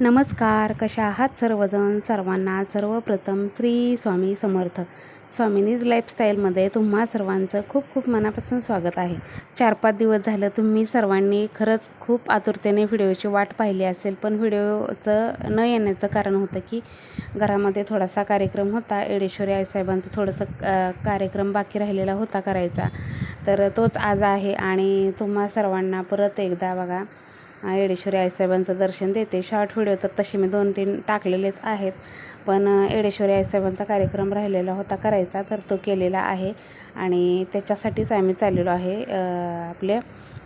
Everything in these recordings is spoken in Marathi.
नमस्कार कशा आहात सर्वजण? सर्वांना सर्वप्रथम श्री स्वामी समर्थ. स्वामिनीज लाईफस्टाईलमध्ये तुम्हा सर्वांचं खूप खूप मनापासून स्वागत आहे. चार पाच दिवस झालं तुम्ही सर्वांनी खरंच खूप आतुरतेने व्हिडिओची वाट पाहिली असेल पण व्हिडिओचं न येण्याचं कारण होतं की घरामध्ये थोडासा कार्यक्रम होता. एडेश्वरी आईसाहेबांचं थोडंसं कार्यक्रम बाकी राहिलेला होता करायचा. तर तोच आज आहे आणि तुम्हा सर्वांना परत एकदा बघा येडेश्वरी आईसाहेबांचं दर्शन देते. शॉर्ट व्हिडिओ तर तसे मी दोन तीन टाकलेलेच आहेत. पण येडेश्वरी आईसाहेबांचा कार्यक्रम राहिलेला होता करायचा तर तो केलेला आहे. आणि त्याच्यासाठीच आम्ही चाललेलो आहे आपल्या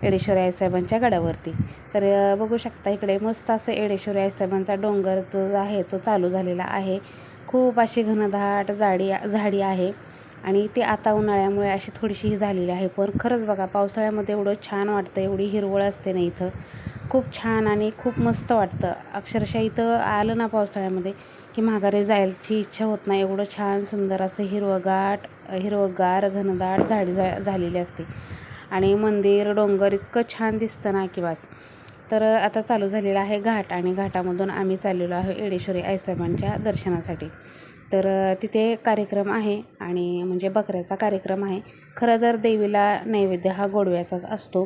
येडेश्वरी आईसाहेबांच्या गडावरती. तर बघू शकता इकडे मस्त असं येडेश्वरी आईसाहेबांचा डोंगर जो आहे तो चालू झालेला आहे. खूप अशी घनदाट झाडी झाडी आहे. आणि ती आता उन्हाळ्यामुळे अशी थोडीशी झालेली आहे. पण खरंच बघा पावसाळ्यामध्ये एवढं छान वाटतं एवढी हिरवळ असते ना इथं. खूप छान आणि खूप मस्त वाटतं. अक्षरशः इथं आलं ना पावसाळ्यामध्ये की माघारी जायची इच्छा होत नाही. एवढं छान सुंदर असं हिरवगाट हिरवगार घनदाट झाडी झा झालेली असते. आणि मंदिर डोंगर इतकं छान दिसतं ना की बस तर आता चालू झालेला आहे घाट आणि घाटामधून आम्ही चाललेलो आहे येडेश्वरी आईसाहेबांच्या दर्शनासाठी. तर तिथे कार्यक्रम आहे आणि म्हणजे बकऱ्याचा कार्यक्रम आहे. खरं तर देवीला नैवेद्य हा गोडव्याचाच असतो.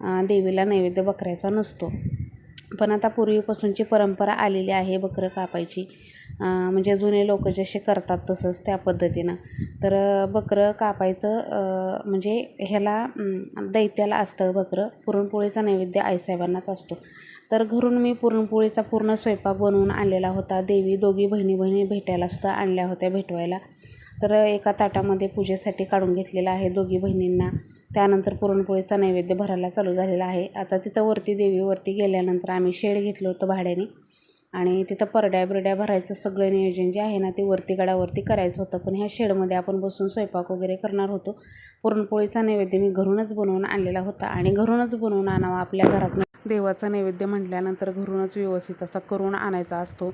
देवीला नैवेद्य बकऱ्याचा नसतो. पण आता पूर्वीपासूनची परंपरा आलेली आहे बकरं कापायची. म्हणजे जुने लोक जसे करतात तसंच त्या पद्धतीनं. तर बकरं कापायचं म्हणजे ह्याला दैत्याला असतं बकरं. पुरणपोळीचा नैवेद्य आईसाहेबांनाच असतो. तर घरून मी पुरणपोळीचा पूर्ण स्वयंपाक बनवून आणलेला होता. देवी दोघी बहिणी बहिणी भेटायला सुद्धा आणल्या होत्या भेटवायला. तर एका ताटामध्ये पूजेसाठी काढून घेतलेला आहे दोघी बहिणींना. त्यानंतर पुरणपोळीचा नैवेद्य भरायला चालू झालेला आहे. आता तिथं वरती देवीवरती गेल्यानंतर आम्ही शेड घेतलं होतं भाड्याने. आणि तिथं परड्या बिरड्या भरायचं सगळं नियोजन जे आहे ना ते वरती गडावरती करायचं होतं. पण ह्या शेडमध्ये आपण बसून स्वयंपाक वगैरे करणार होतो. पुरणपोळीचा नैवेद्य मी घरूनच बनवून आणलेला होता. आणि घरूनच बनवून आणावा आपल्या घरात देवाचा नैवेद्य म्हटल्यानंतर घरूनच व्यवस्थित असा करून आणायचा असतो.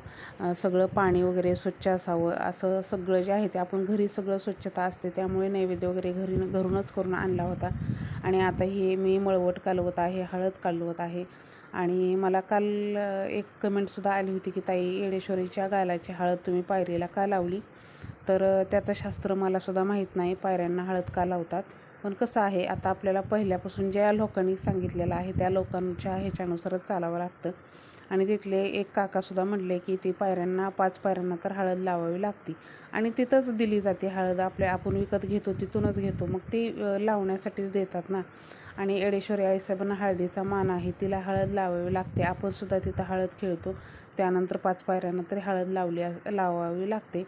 सगळं पाणी वगैरे स्वच्छ असावं. असं सगळं जे आहे ते आपण घरी सगळं स्वच्छता असते. त्यामुळे नैवेद्य वगैरे घरी घरूनच करून आणला होता. आणि आता हे मी मळवट कालवत आहे हळद कालवत आहे. आणि मला काल एक कमेंटसुद्धा आली होती की ताई येडेश्वरीच्या गालाची हळद तुम्ही पायरीला का लावली? तर त्याचं शास्त्र मलासुद्धा माहीत नाही. पायऱ्यांना हळद का लावतात? पण कसं आहे आता आपल्याला पहिल्यापासून ज्या लोकांनी सांगितलेलं आहे त्या लोकांच्या ह्याच्यानुसारच चालावं लागतं. आणि तिथले एक काकासुद्धा म्हटले की ती पायऱ्यांना पाच पायऱ्यांना तर हळद लावावी लागते. आणि तिथंच दिली जाते हळद आपल्या आपण विकत घेतो तिथूनच घेतो. मग ती लावण्यासाठीच देतात ना. आणि येडेश्वरी आईसाहेबांना हळदीचा मान आहे तिला हळद लावावी लागते. आपणसुद्धा तिथं हळद खेळतो. त्यानंतर पाच पायऱ्यांना तरी हळद लावली लावावी लागते.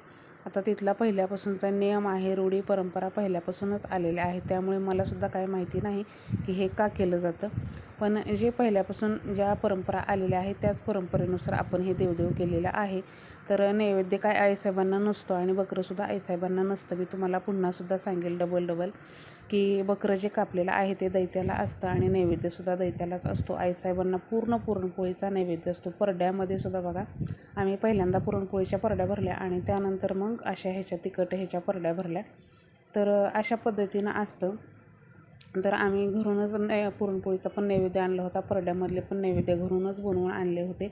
आता तिथला पहिल्यापासूनचा नियम आहे रूढी परंपरा पहिल्यापासूनच आलेल्या आहे त्यामुळे मलासुद्धा काय माहिती नाही की हे का केलं जातं. पण जे पहिल्यापासून ज्या परंपरा आलेल्या आहेत त्याच परंपरेनुसार आपण हे देवदेव केलेलं आहे. तर नैवेद्य काय आईसाहेबांना नसतो आणि बकरंसुद्धा आईसाहेबांना नसतं. मी तुम्हाला पुन्हासुद्धा सांगेल डबल डबल. की बकरं जे कापलेलं आहे ते दैत्याला असतं आणि नैवेद्यसुद्धा दैत्यालाच असतो. आईसाहेबांना पूर्ण पुरणपोळीचा नैवेद्य असतो. परड्यामध्ये सुद्धा बघा आम्ही पहिल्यांदा पुरणपोळीच्या परड्या भरल्या आणि त्यानंतर मग अशा ह्याच्या तिखट ह्याच्या परड्या भरल्या. तर अशा पद्धतीनं असतं. तर आम्ही घरूनच नै पुरणपोळीचा पण नैवेद्य आणला होता. परड्यामधले पण नैवेद्य घरूनच बनवून आणले होते.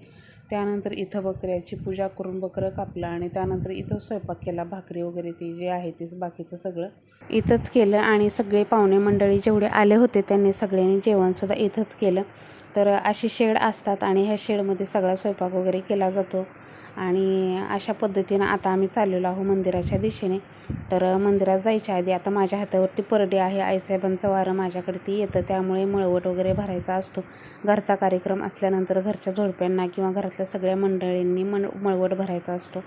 त्यानंतर इथं बकऱ्याची पूजा करून बकरं कापलं आणि त्यानंतर इथं स्वयंपाक केला. भाकरी वगैरे ते जे आहे ते बाकीचं सगळं इथंच केलं आणि सगळे पाहुणे मंडळी जेवढे आले होते त्यांनी सगळ्यांनी जेवणसुद्धा इथंच केलं. तर अशी शेड असतात आणि ह्या शेडमध्ये सगळा स्वयंपाक वगैरे केला जातो. आणि अशा पद्धतीनं आता आम्ही चाललेलो आहोत मंदिराच्या दिशेने. तर मंदिरात जायच्या आधी आता माझ्या हातावरती परडी आहे. आईसाहेबांचं वारं माझ्याकडे ती येतं. त्यामुळे मळवट वगैरे भरायचा असतो. घरचा कार्यक्रम असल्यानंतर घरच्या झोडप्यांना किंवा घरातल्या सगळ्या मंडळींनी मण मळवट भरायचा असतो.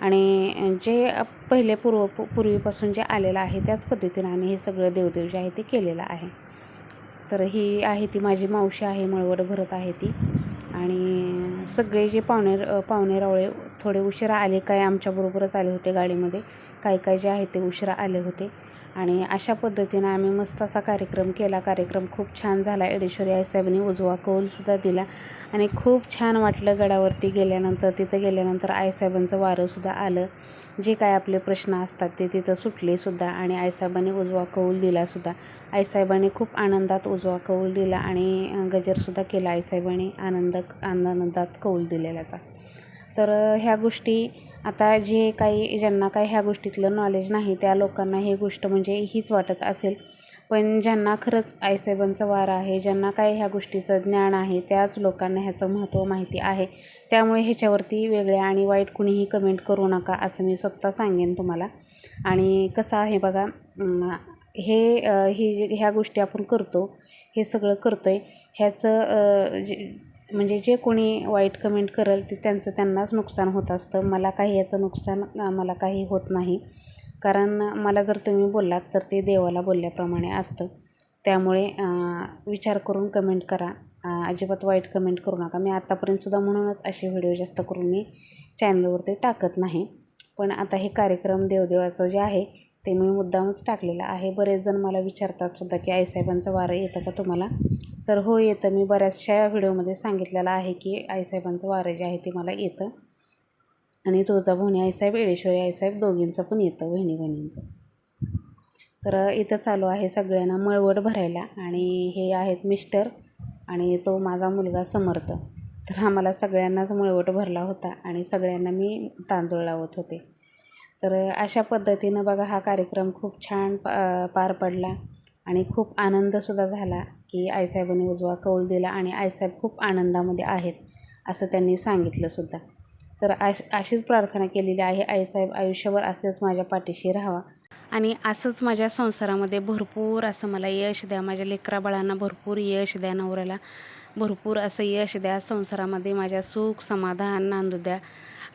आणि जे पहिले पूर्व पूर्वीपासून जे आलेलं आहे त्याच पद्धतीनं आम्ही हे सगळं देवदेव जे आहे ते केलेलं आहे. तर ही आहे ती माझी मावशी आहे. मळवट भरत आहे ती. आणि सगळे जे पाहुणे पाहुणे रावळे थोडे उशिरा आले काय आमच्याबरोबरच आले होते गाडीमध्ये. काय काय जे आहे ते उशिरा आले होते. आणि अशा पद्धतीनं आम्ही मस्त असा कार्यक्रम केला. कार्यक्रम खूप छान झाला. एडेश्वरी आईसाहेबांनी उजवा कौलसुद्धा दिला. आणि खूप छान वाटलं गडावरती गेल्यानंतर तिथं गेल्यानंतर आईसाहेबांचं वारंसुद्धा आलं. जे काय आपले प्रश्न असतात ते तिथं सुटलेसुद्धा आणि आईसाहेबांनी उजवा कौल दिलासुद्धा आईसाहेबांनी खूप आनंदात उजवा कौल दिला आणि गजरसुद्धा केला आईसाहेबांनी आनंद आनंदात कौल दिलेल्याचा. तर ह्या गोष्टी आता जे काही ज्यांना काही ह्या गोष्टीतलं नॉलेज नाही त्या लोकांना ही गोष्ट म्हणजे हीच वाटत असेल. पण ज्यांना खरंच आईसाहेबांचा वारा आहे ज्यांना काय ह्या गोष्टीचं ज्ञान आहे त्याच लोकांना ह्याचं महत्त्व माहिती आहे. त्यामुळे ह्याच्यावरती वेगळ्या आणि वाईट कुणीही कमेंट करू नका असं मी स्वतः सांगेन तुम्हाला. आणि कसं आहे बघा हे ही जे- ह्या गोष्टी आपण करतो हे सगळं करतो आहे ह्याचं जे म्हणजे जे कोणी वाईट कमेंट करेल ते त्यांचं त्यांनाच नुकसान होत असतं. मला काही याचं नुकसान मला काही होत नाही. कारण मला जर तुम्ही बोललात तर ते देवाला बोलल्याप्रमाणे असतं. त्यामुळे विचार करून कमेंट करा. अजिबात वाईट कमेंट करू नका. मी आत्तापर्यंतसुद्धा म्हणूनच असे व्हिडिओ जास्त करून मी चॅनलवरती टाकत नाही. पण आता हे कार्यक्रम देवदेवाचं जे आहे ते मी मुद्दामच टाकलेलं आहे. बरेच जण मला विचारतात सुद्धा की आईसाहेबांचं वारं येतं का तुम्हाला? तर हो येतं. मी बऱ्याचशा व्हिडिओमध्ये सांगितलेलं आहे की आईसाहेबांचं वारं जे आहे ते मला येतं. आणि तुळजाभवानी आईसाहेब येडेश्वरी आईसाहेब दोघींचं पण येतं बहिणी बहिणींचं तर इथं चालू आहे सगळ्यांना मळवट भरायला आणि हे आहेत मिस्टर आणि तो माझा मुलगा समर्थ. तर आम्हाला सगळ्यांनाच मळवट भरला होता आणि सगळ्यांना मी तांदूळ लावत होते. तर अशा पद्धतीनं बघा हा कार्यक्रम खूप छान पा पार पडला आणि खूप आनंदसुद्धा झाला की आईसाहेबांनी उजवा कौल दिला आणि आईसाहेब खूप आनंदामध्ये आहेत असं त्यांनी सांगितलंसुद्धा. तर अश अशीच प्रार्थना केलेली आहे. आईसाहेब आयुष्यभर असेच माझ्या पाठीशी राहावा आणि असंच माझ्या संसारामध्ये भरपूर असं मला यश द्या. माझ्या लेकराबाळांना भरपूर यश द्या नवऱ्याला भरपूर असं यश द्या. संसारामध्ये माझ्या सुख समाधान नांदू द्या.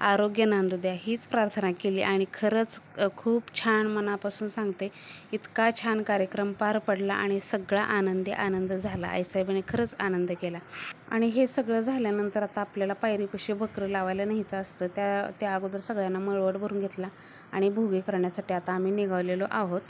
आरोग्य नांदू द्या हीच प्रार्थना केली आणि खरंच खूप छान मनापासून सांगते इतका छान कार्यक्रम पार पडला आणि सगळा आनंदी आनंद झाला. आईसाहेबांनी खरंच आनंद केला. आणि हे सगळं झाल्यानंतर आता आपल्याला पायरीपाशी बकरं लावायला न्यायचं असतं. त्या त्या अगोदर सगळ्यांना मळवट भरून घेतला आणि भोगी करण्यासाठी आता आम्ही निघावलेलो आहोत.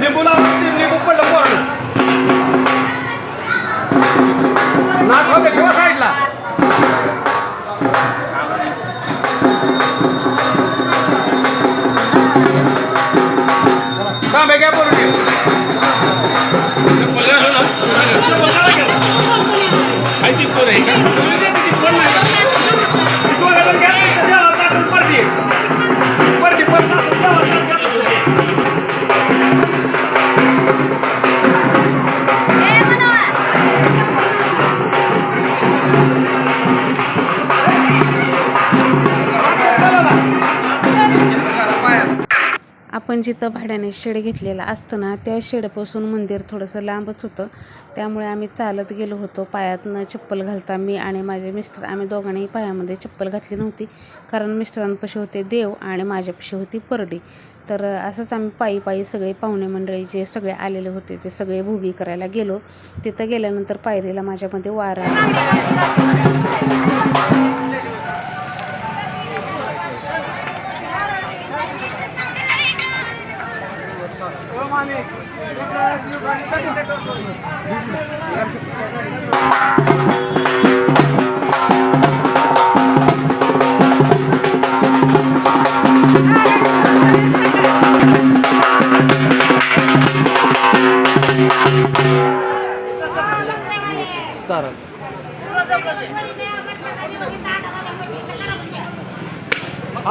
लिंबू लावा लिंबू पडलं पोरड नाक होते ठेवा साईडला तांबे घ्या पोरड परती आपण जिथं भाड्याने शेड घेतलेला असतं ना त्या शेडपासून मंदिर थोडंसं लांबच होतं. त्यामुळे आम्ही चालत गेलो होतो. पायातनं चप्पल घालता मी आणि माझे मिस्टर. आम्ही दोघांनाही पायामध्ये चप्पल घातली नव्हती कारण मिस्टरांपाशी होते देव आणि माझ्यापाशी होती परडी. तर असंच आम्ही पायी पायी सगळे पाहुणे मंडळी जे सगळे आलेले होते ते सगळे भोगी करायला गेलो. तिथं गेल्यानंतर पायरीला माझ्यामध्ये वारा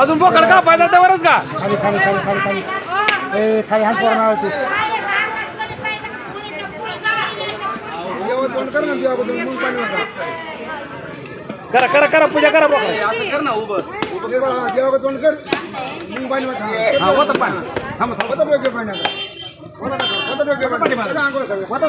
अजून बोकड का? पाहिजे त्यावरच का? खाली खाली खाली खाली खाली. ए खाली हात मारते तोंड कर करा करा करा पूजा करा बोकड. असं कर ना उभं. देवा तोंड कर. मग पाणी हा होतं पाणी. थांब थांब. होतं डोके पाणी आता. होतं होतं डोके पाणी. होतं सगळं. होतं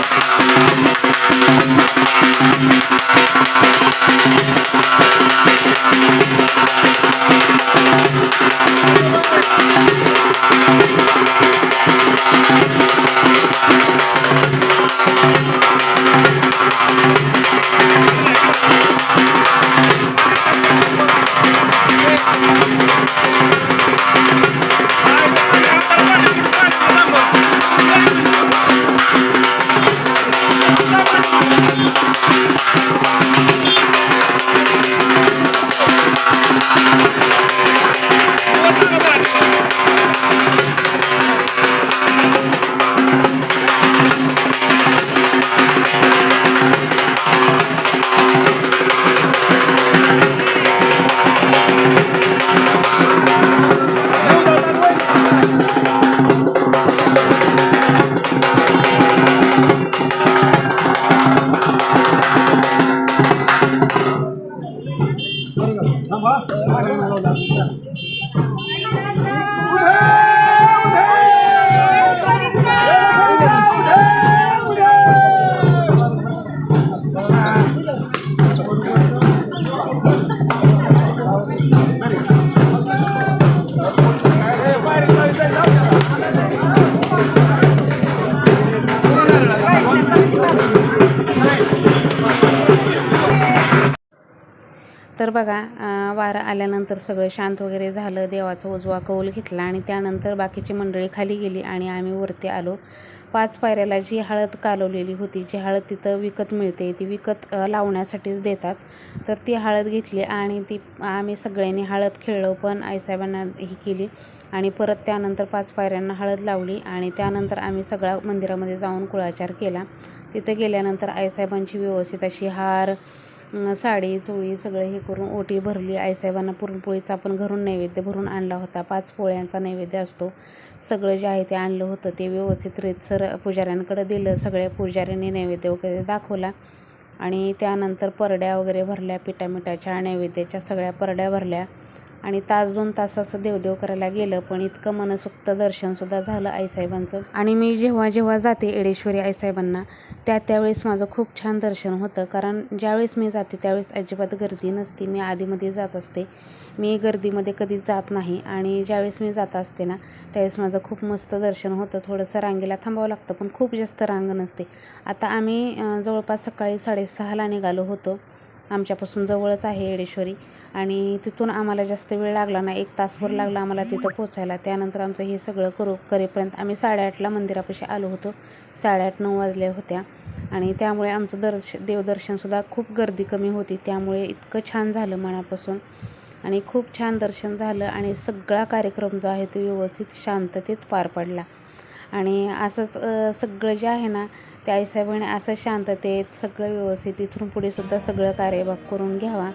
पडेल. सोड. होतं नका, तर बघा वारं आल्यानंतर सगळं शांत वगैरे झालं देवाचा उजवा कौल घेतला आणि त्यानंतर बाकीची मंडळी खाली गेली आणि आम्ही वरती आलो. पाच पायऱ्याला जी हळद कालवलेली होती जी हळद तिथं विकत मिळते ती विकत लावण्यासाठीच देतात. तर ती हळद घेतली आणि ती आम्ही सगळ्यांनी हळद खेळलो पण आईसाहेबांना ही केली आणि परत त्यानंतर पाच पायऱ्यांना हळद लावली आणि त्यानंतर आम्ही सगळा मंदिरामध्ये जाऊन कुळाचार केला. तिथं गेल्यानंतर आईसाहेबांची व्यवस्थित अशी हार साडी चोळी सगळं हे करून ओटी भरली. आईसाहेबांना पुरणपोळीचा आपण घरून नैवेद्य भरून आणला होता. पाच पोळ्यांचा नैवेद्य असतो. सगळं जे आहे ते आणलं होतं. ते व्यवस्थित रीतसर पुजाऱ्यांकडे दिलं. सगळ्या पुजाऱ्यांनी नैवेद्य वगैरे दाखवला. आणि त्यानंतर परड्या वगैरे भरल्या. पिठामिठाच्या नैवेद्याच्या सगळ्या परड्या भरल्या. आणि तास दोन तास असं देवदेव करायला गेलं पण इतकं मनसोक्त दर्शनसुद्धा झालं आईसाहेबांचं. आणि मी जेव्हा जेव्हा जाते एडेश्वरी आईसाहेबांना त्या त्यावेळेस माझं खूप छान दर्शन होतं. कारण ज्यावेळेस मी जाते त्यावेळेस अजिबात गर्दी नसते. मी आधीमध्ये जात असते. मी गर्दीमध्ये कधीच जात नाही. आणि ज्यावेळेस मी जात असते ना त्यावेळेस माझं खूप मस्त दर्शन होतं. थोडंसं रांगेला थांबावं लागतं पण खूप जास्त रांग नसते. आता आम्ही जवळपास सकाळी साडेसहाला निघालो होतो. आमच्यापासून जवळच आहे येडेश्वरी. आणि तिथून आम्हाला जास्त वेळ लागला ना एक तासभर लागला आम्हाला तिथं पोचायला त्यानंतर आमचं हे सगळं करू करेपर्यंत आम्ही साडेआठला मंदिरापाशी आलो होतो. साडेआठ नऊ वाजल्या होत्या. आणि त्यामुळे आमचं दर्श देवदर्शनसुद्धा खूप गर्दी कमी होती. त्यामुळे इतकं छान झालं मनापासून. आणि खूप छान दर्शन झालं आणि सगळा कार्यक्रम जो आहे तो व्यवस्थित शांततेत पार पडला. आणि असंच सगळं जे आहे ना त्या आईसाहेबांनी असं शांततेत सगळं व्यवस्थित इथून पुढे सुद्धा सगळं कार्यभाग करून घ्यावा.